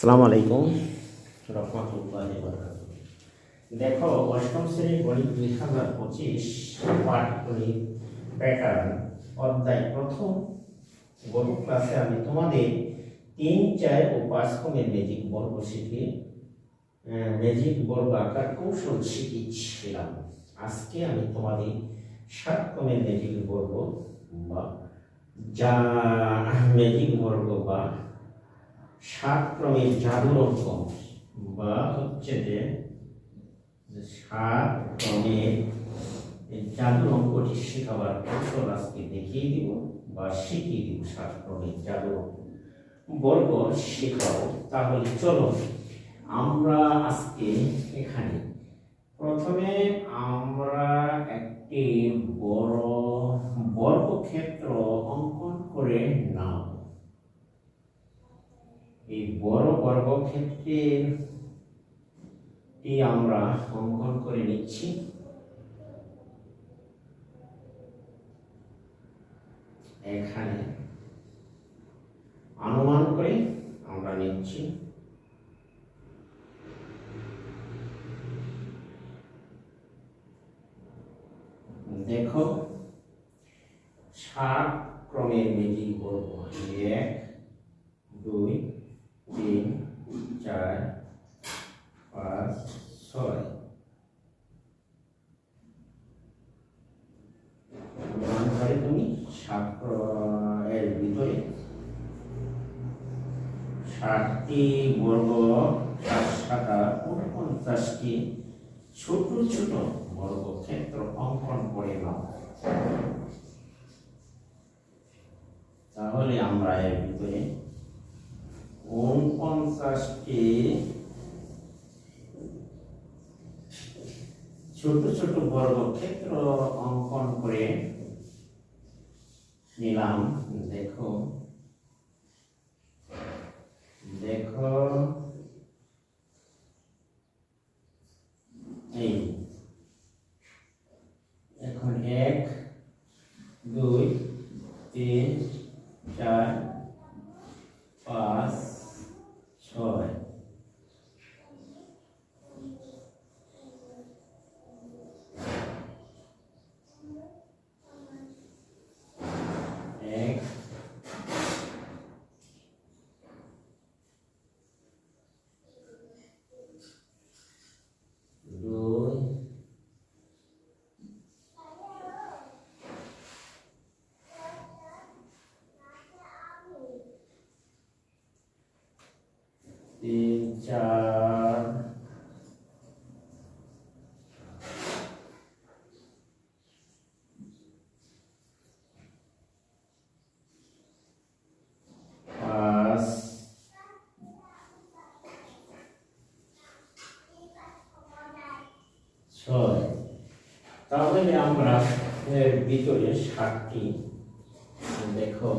আসসালামু আলাইকুম। রহমতুল্লাহ দেখো, অষ্টম শ্রেণির গণিত দুই হাজার পঁচিশ পাঠগণিত প্যাটার্ন অধ্যায় প্রথম গত ক্লাসে আমি তোমাদের তিন চার ও পাঁচ ক্রমের ম্যাজিক বর্গ শিখে ম্যাজিক বর্গ আঁকার কৌশল শিখিয়েছিলাম। আজকে আমি তোমাদের সাত ক্রমের ম্যাজিক বর্গ বা, যা ম্যাজিক বর্গ বা সাত ক্রমের জাদুর অঙ্ক বা হচ্ছে যে সাত ক্রমের জাদুর অঙ্কটি শেখাবার কৌশল আজকে দেখিয়ে দিব বা শিখিয়ে দিব সাত ক্রমের জাদুর। বর্গ শেখাবো তাহলে চলো, আমরা আজকে এখানে প্রথমে আমরা একটি বড় বর্গক্ষেত্র অঙ্কন করে নাও এই বড় বর্গক্ষেত্রের টি আমরা অঙ্কন করে নিচ্ছি। এখানে অনুমান করে আমরা নিচ্ছি। দেখো সাত ক্রমের মেজিক বর্গ এক, দুই তিন চার পাঁচ ছয় অনুমান করে তুমি সাত ক্র- এর ভিতরে ষাটটি বর্গ সাত সাতা উনপঞ্চাশটি ছোট ছোট বর্গক্ষেত্র অঙ্কন করে নাও। তাহলে আমরা এর ভিতরে উনপঞ্চাশটি ছোট ছোট বর্গক্ষেত্র অঙ্কন করে নিলাম। দেখো এই এখন এক দুই তিন চার পাঁচ ছয় এক দুই তিন চার। ছয়। তাহলে আমরা ভিতরে ষাটটি দেখো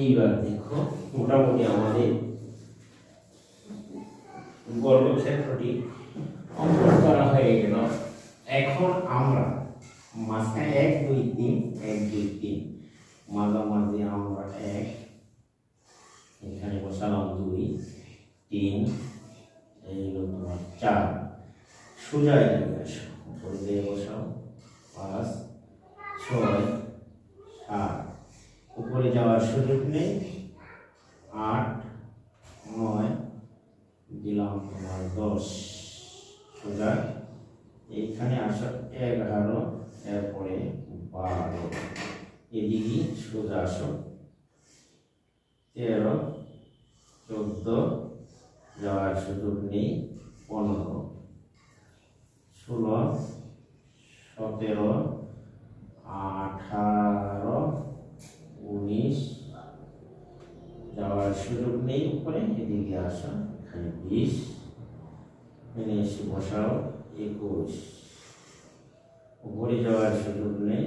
এইবার দেখো, মোটামুটি আমাদের বর্গক্ষেত্রটি অঙ্কন করা হয়ে গেল। এখন আমরা মাঝখানে এক, দুই, তিন, এক, দুই, তিন। মাঝামাঝি আমরা এক, এখানে বসালাম দুই, তিন, এই তোমার চার। সোজা এদিকে আসো, উপরে দিয়ে বসাও, পাঁচ, ছয় উপরে যাওয়ার সুযোগ নেই। আট, নয়, দিলাম তোমার দশ সোজা এইখানে আসা, এগারো, এরপরে বারো। এদিকে সোজা আসো। তেরো, চোদ্দ, যাওয়ার সুযোগ নেই, পনেরো। ষোলো, সতেরো, আঠারো উনিশ যাওয়ার সুযোগ নেই উপরে, এদিকে আসা, এখানে বিশ, এখানে এসে বসাও, একুশ। উপরে যাওয়ার সুযোগ নেই,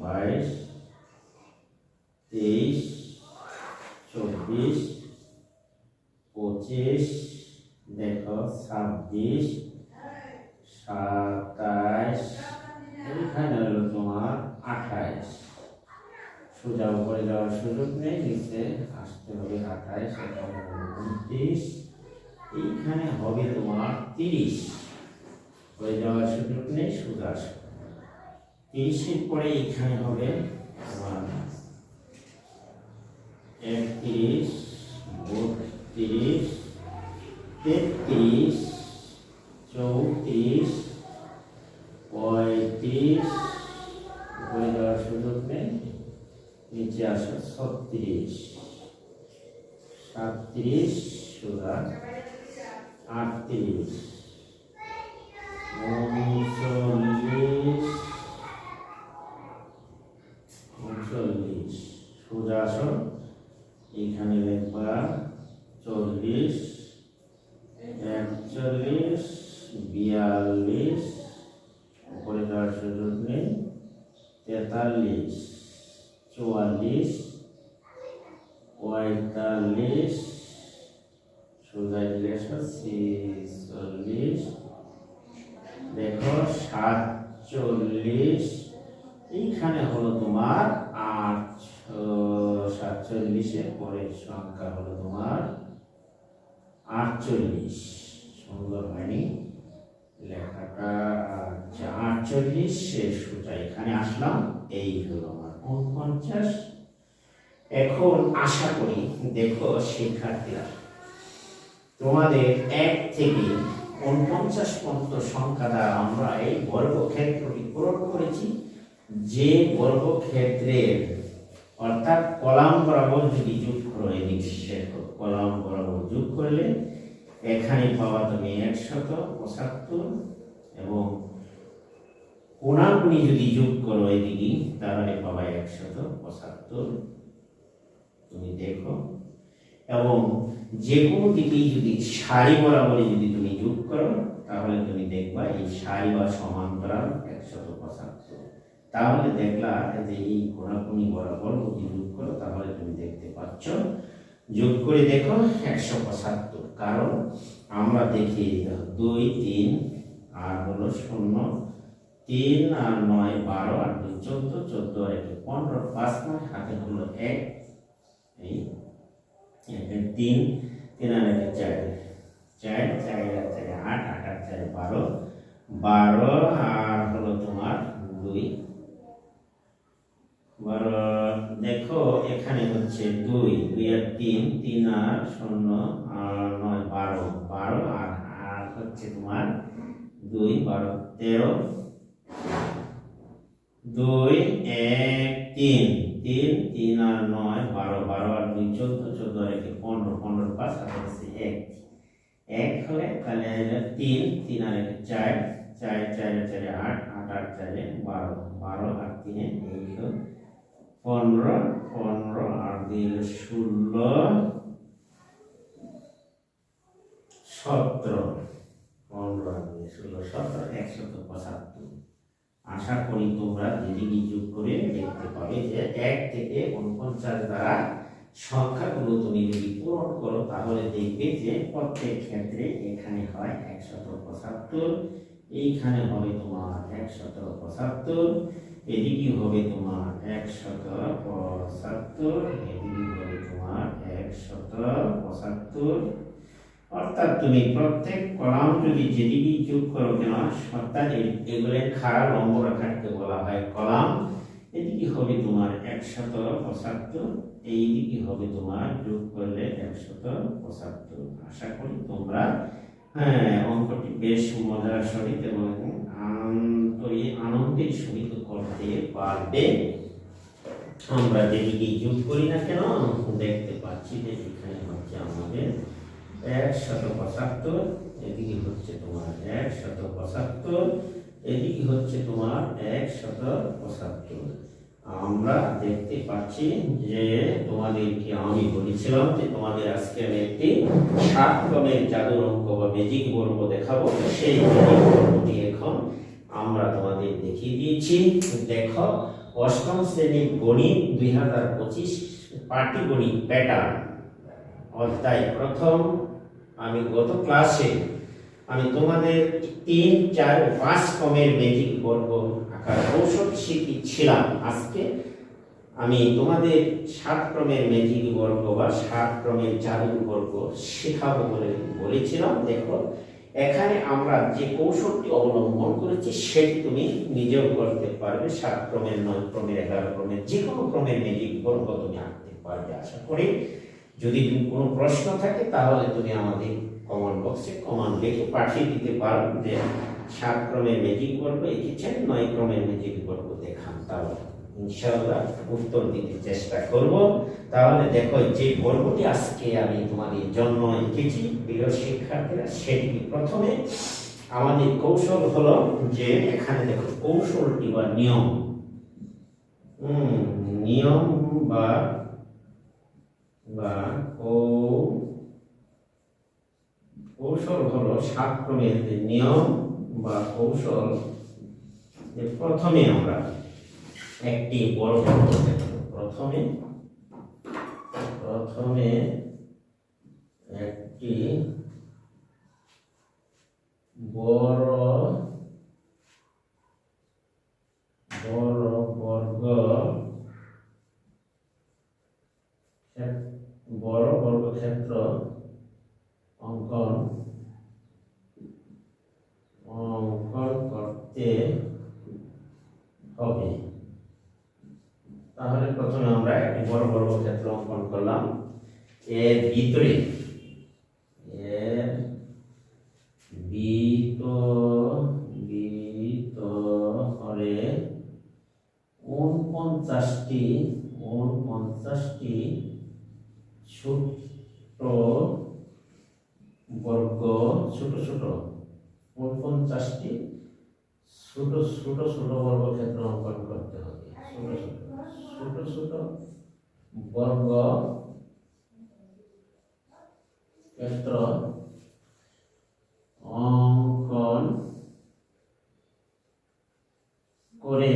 বাইশ, তেইশ, চব্বিশ, পঁচিশ, দেখো, ছাব্বিশ, সাতাইশ, এইখানে হলো তোমার আঠাইশ। সোজা উপরে যাওয়ার সুযোগ নেই, নিচে আসতে হবে আঠাইশ এখানে উনত্রিশ। এইখানে হবে তোমার তিরিশ। হয়ে যাওয়ার সুযোগ নেই আসবে। তিরিশের পরে এইখানে হবে তোমার একত্রিশ, বত্রিশ, তেত্রিশ, চৌত্রিশ, পঁয়ত্রিশ। উপরে যাওয়ার সুযোগ নেই, নিচে আসো ছত্রিশ। সাতত্রিশ সোজা আটত্রিশ। উনচল্লিশ উনচল্লিশ। সোজা আসো লিখবা চল্লিশ, একচল্লিশ, বিয়াল্লিশ, উপরে যাওয়ার সুযোগ নেই, তেতাল্লিশ, চুয়াল্লিশ, পঁয়তাল্লিশ ছেচল্লিশ দেখো সাতচল্লিশ, এইখানে হলো তোমার আট সাতচল্লিশের পরের সংখ্যা হলো তোমার আটচল্লিশ। সুন্দর হয়নি? লেখাটা আচ্ছা আটচল্লিশ, শেষ সোজা, এখানে আসলাম, এই হলো আমার উনপঞ্চাশ। এখন আশা করি, দেখো শিক্ষার্থীরা তোমাদের এক থেকে উনপঞ্চাশ পর্যন্ত সংখ্যা দ্বারা আমরা এই বর্গক্ষেত্রটি পূরণ করেছি। যে বর্গক্ষেত্রের অর্থাৎ কলাম বরাবর যদি যোগ করো এদিকে কলাম বরাবর যোগ করলে এখানে পাওয়া তুমি একশত পঁচাত্তর এবং কোনাকুনি যদি যোগ করো এদিকে, তাহলে পাবা একশত পঁচাত্তর। তুমি দেখো এবং যে কোনো দিকেই যদি সারি বরাবরে যদি তুমি যোগ করো, তাহলে তুমি দেখবা এই সারি বা সমান্তরাল একশত পঁচাত্তর তাহলে দেখলা যে এই কোনাকুনি বরাবর যদি যোগ করো, তাহলে তুমি দেখতে পাচ্ছ, যোগ করে দেখো একশো পঁচাত্তর কারণ আমরা দেখি দুই, তিন, আর হলো শূন্য, তিন আর নয়, বারো, আর দুই, চোদ্দ চোদ্দ আর পনেরো, পাঁচ, নয়, হাতে হলো এক, এই তিন তিন আর একে চার চার চার আর চারে আট আট আর চারে বারো বারো আর হলো তোমার দুই বারো দেখো এখানে হচ্ছে দুই দুই আর তিন তিন আর শূন্য আর নয় বারো বারো আর আর হচ্ছে তোমার দুই বারো তেরো দুই এক তিন তিন তিন আর নয়, বারো বারো আর দুই, চোদ্দ চোদ্দ আর একে পনেরো পনেরো পাঁচ আর হচ্ছে এক। এক হলে তাহলে হলো তিন তিন আর একে চার চার চার, চারে আট আট আট চারে বারো বারো আর তিনে হলো পনেরো পনেরো আর দুই ষোলো, সতেরো। পনেরো আর দুই ষোলো, সতেরো, একশত পঁচাত্তর। আশা করি তোমরা যেদিকে যোগ করে দেখতে পাবে যে এক থেকে উনপঞ্চাশ দ্বারা সংখ্যাগুলো তুমি যদি পূরণ করো, তাহলে দেখবে যে প্রত্যেক ক্ষেত্রে এখানে হয় একশত পঁচাত্তর, এইখানে হবে তোমার একশত পঁচাত্তর, এদিকে হবে তোমার একশত পঁচাত্তর, এদিকে হবে তোমার একশত পঁচাত্তর। অর্থাৎ তুমি প্রত্যেক কলাম যদি যেদিকেই যোগ করো কেন, অর্থাৎ এ- এগুলোর খাড়া লম্ব রেখাকে বলা হয় কলাম, এদিকে হবে তোমার একশত পঁচাত্তর, এইদিকে হবে তোমার যোগ করলে একশত পঁচাত্তর। আশা করি তোমরা হ্যাঁ অঙ্কটি বেশ মজার সহিত এবং আনন্দের সহিত করতে পারবে। আমরা যেদিকে যোগ করি না কেন, দেখতে পাচ্ছি যে এখানে হচ্ছে আমাদের একশত পঁচাত্তর, এদিকে হচ্ছে তোমার একশত পঁচাত্তর, এদিকে হচ্ছে তোমার একশত পঁচাত্তর। আমরা দেখতে পাচ্ছি যে তোমাদেরকে আমি বলেছিলাম যে তোমাদের আজকে আমি একটি সাত ক্রমের জাদুর অঙ্ক বা ম্যাজিক বর্গ দেখাবো। সেই ম্যাজিক বর্গটি এখন আমরা তোমাদের দেখিয়ে দিয়েছি। দেখো, অষ্টম শ্রেণির গণিত দুই হাজার পঁচিশ পাটিগণিত প্যাটার্ন অধ্যায় প্রথম। আমি গত ক্লাসে আমি তোমাদের তিন, চার পাঁচ ক্রমের ম্যাজিক বর্গ আঁকার কৌশল শিখিয়েছিলাম আজকে আমি তোমাদের সাত ক্রমের ম্যাজিক বর্গ বা সাত ক্রমের জাদুর বর্গ শেখাবো বলে বলেছিলাম। দেখো, এখানে আমরা যে কৌশলটি অবলম্বন করেছি, সেটি তুমি নিজেও করতে পারবে। সাত ক্রমের, নয় ক্রমের, এগারো ক্রমের যে কোনো ক্রমের ম্যাজিক বর্গ তুমি আঁকতে পারবে, আশা করি। যদি কোনো প্রশ্ন থাকে, তাহলে তুমি আমাদের কমেন্ট বক্সে কমেন্ট লিখে পাঠিয়ে দিতে পারো যে সাত ক্রমের ম্যাজিক বর্গ এঁকেছেন নয় ক্রমের ম্যাজিক বর্গ দেখান। তাহলে ইনশাআল্লাহ উত্তর দিতে চেষ্টা করব। তাহলে দেখো, যে বর্গটি আজকে আমি তোমাদের জন্য এঁকেছি, প্রিয় শিক্ষার্থীরা, সেটি প্রথমে আমাদের কৌশল হলো যে এখানে দেখো, কৌশলটি বা নিয়ম। নিয়ম বা বা কৌ- কৌশল হলো সাত যে নিয়ম বা কৌশল যে প্রথমে আমরা একটি বর্গ দেখব। প্রথমে প্রথমে একটি বড় বড় বর্গ ক্ষেত- বড় বর্গক্ষেত্র অঙ্কন অঙ্কন করতে হবে তাহলে প্রথমে আমরা একটি বড় বড় ক্ষেত্র অঙ্কন করলাম। এর ভিতরে, এর উনপঞ্চাশটি ছোট বর্গ, ছোট ছোট ছোট ছোট ছোট বর্গক্ষেত্র অঙ্কন করতে হবে। ছোট ছোট ছোট ছোট বর্গ ক্ষেত্র অঙ্কন করে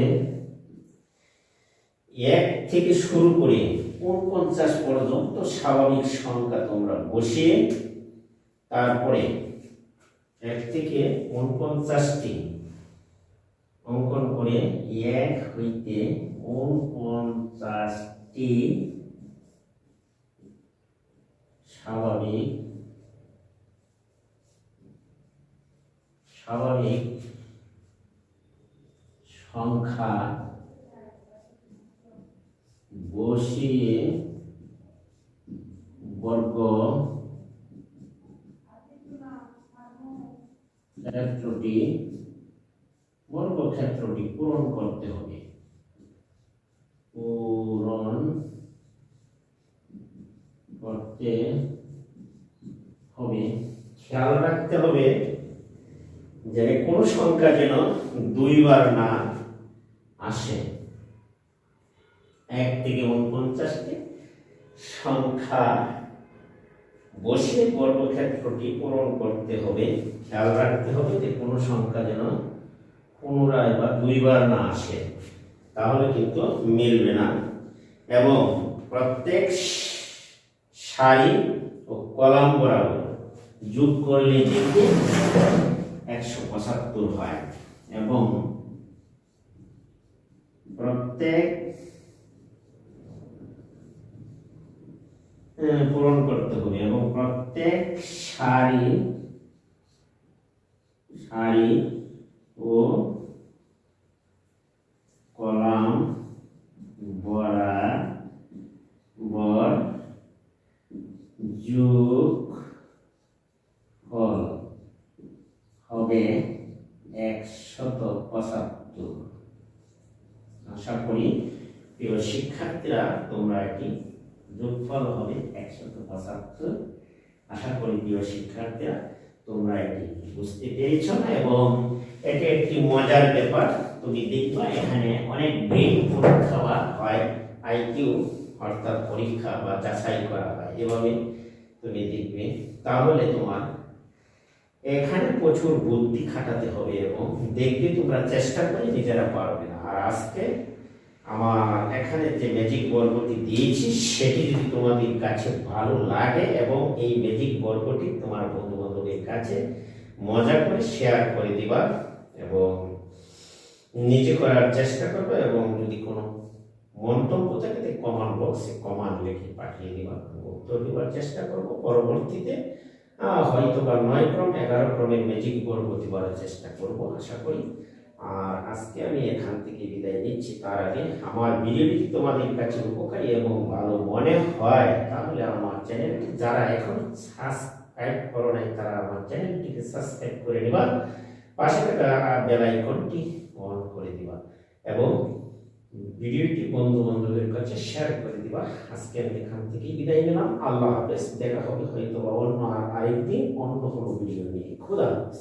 এক থেকে শুরু করে উনপঞ্চাশ পর্যন্ত স্বাভাবিক সংখ্যা তোমরা বসিয়ে তারপরে এক থেকে উনপঞ্চাশটি অঙ্কন করে এক হইতে উনপঞ্চাশটি স্বাভাবিক স্বাভাবিক সংখ্যা বসিয়ে বর্গ ক্ষেত্রটি বর্গক্ষেত্রটি পূরণ করতে হবে। পূরণ করতে হবে। খেয়াল রাখতে হবে যে কোনো সংখ্যা যেন দুইবার না আসে। এক থেকে উনপঞ্চাশটি সংখ্যা বসে বর্গক্ষেত্রটি পূরণ করতে হবে। খেয়াল রাখতে হবে যে কোনো সংখ্যা যেন পুনরায় বা দুইবার না আসে, তাহলে কিন্তু মিলবে না। এবং প্রত্যেক সারি ও কলাম বরাবর যোগ করলে কিন্তু একশো পঁচাত্তর হয়। এবং প্রত্যেক পূরণ করতে হবে। এবং প্রত্যেক সারি সারি ও কলাম বরাবর যোগ ফল হবে একশত পঁচাত্তর। আশা করি প্রিয় শিক্ষার্থীরা তোমরা এটি যোগফল হবে একশত পঁচাত্তর। আশা করি প্রিয় শিক্ষার্থীরা তোমরা এটি বুঝতে পেরেছ এবং এটি একটি মজার ব্যাপার। তুমি দেখবা, এখানে অনেক ব্রেন পরীক্ষা হয়। আইকিউ অর্থাৎ পরীক্ষা বা যাচাই করা হয়। এভাবে তুমি দেখবে। তাহলে তোমার এখানে প্রচুর বুদ্ধি খাটাতে হবে এবং দেখবে তোমরা চেষ্টা করে নিজেরা পারবে না। আর আজকে আমার এখানে যে ম্যাজিক বর্গটি দিয়েছি, সেটি যদি তোমাদের কাছে ভালো লাগে এবং এই ম্যাজিক বর্গটি তোমার বন্ধু বান্ধবের কাছে মজা করে শেয়ার করে দিবা। এবং নিজে করার চেষ্টা করবে এবং যদি কোনো মন্তব্য থাকে কমেন্ট বক্সে কমান্ড লিখে পাঠিয়ে দিবা উত্তর দেওয়ার চেষ্টা করব। পরবর্তীতে হয়তো বা নয় ক্রম, এগারো ক্রমের ম্যাজিক বোর্ড প্রতিবারের চেষ্টা করব, আশা করি। আর আজকে আমি এখান থেকে বিদায় নিচ্ছি। তার আগে আমার ভিডিওটি তোমাদের কাছে উপকারী এবং ভালো মনে হয়, তাহলে আমার চ্যানেলটি যারা এখন সাবস্ক্রাইব করো নাই, তারা আমার চ্যানেলটিকে সাবস্ক্রাইব করে নিবা। পাশে থাকা বেল আইকনটি অন করে দিবা এবং ভিডিওটি বন্ধু বান্ধবের কাছে শেয়ার করে দিবা। আজকে আমি এখান থেকে বিদায় নিলাম। আল্লাহ হাফেজ, দেখা হবে হয়তো বা অন্য আর আরেকদিন অন্য কোনো ভিডিও নিয়ে। খুদা হাফেজ।